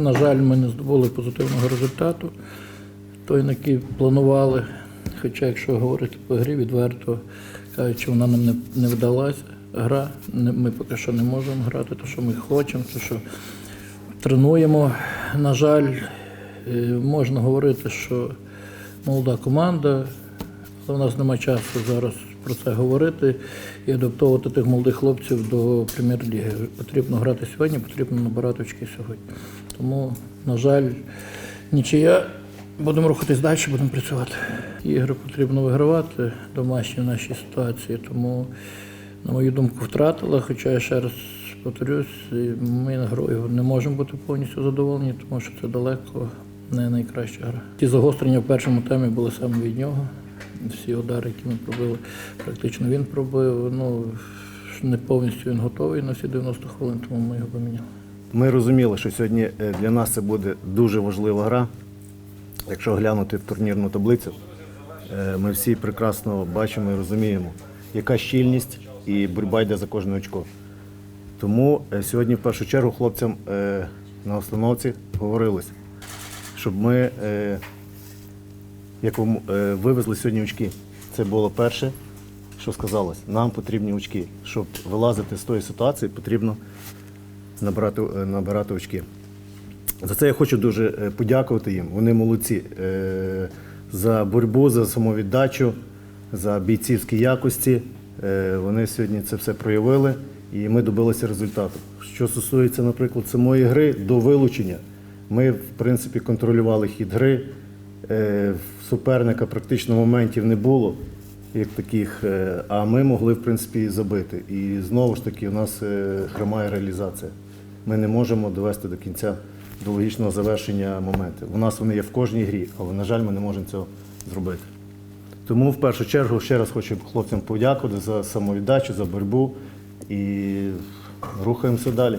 На жаль, ми не здобули позитивного результату, той, на який планували. Хоча, якщо говорити по грі, відверто кажучи, вона нам не, не вдалася. Гра, ми поки що не можемо грати, те, що ми хочемо, те, що тренуємо. На жаль, е, можна говорити, що молода команда, але в нас немає часу зараз про це говорити і адаптовувати тих молодих хлопців до прем'єр-ліги. Потрібно грати сьогодні, потрібно набирати очки сьогодні. Тому, на жаль, нічия. Будемо рухатись далі, будемо працювати. Ігри потрібно вигравати домашні в нашій ситуації, тому, на мою думку, втратила. Хоча я ще раз повторюсь, ми грою не можемо бути повністю задоволені, тому що це далеко не найкраща гра. Ті загострення в першому темі були саме від нього. Всі удари, які ми пробили, практично він пробив. Ну, не повністю він готовий на всі 90 хвилин, тому ми його поміняли. Ми розуміли, що сьогодні е, для нас це буде дуже важлива гра. Якщо глянути в турнірну таблицю, е, ми всі прекрасно бачимо і розуміємо, яка щільність і боротьба йде за кожне очко. Тому е, сьогодні в першу чергу хлопцям на установці говорилось, щоб ми якому, е, вивезли сьогодні очки. Це було перше, що сказалось. Нам потрібні очки. Щоб вилазити з тої ситуації, потрібно набирати, е, набирати очки. За це я хочу дуже е, подякувати їм. Вони молодці за боротьбу, за самовіддачу, за бійцівські якості. Вони сьогодні це все проявили і ми добилися результату. Що стосується, наприклад, самої гри до вилучення, ми, в принципі, контролювали хід гри. Е, Суперника практично моментів не було, як таких, е, а ми могли, в принципі, забити. І знову ж таки, у нас е, хромає реалізація. Ми не можемо довести до кінця до логічного завершення моменти. У нас вони є в кожній грі, але, на жаль, ми не можемо цього зробити. Тому в першу чергу ще раз хочу хлопцям подякувати за самовіддачу, за боротьбу і рухаємося далі.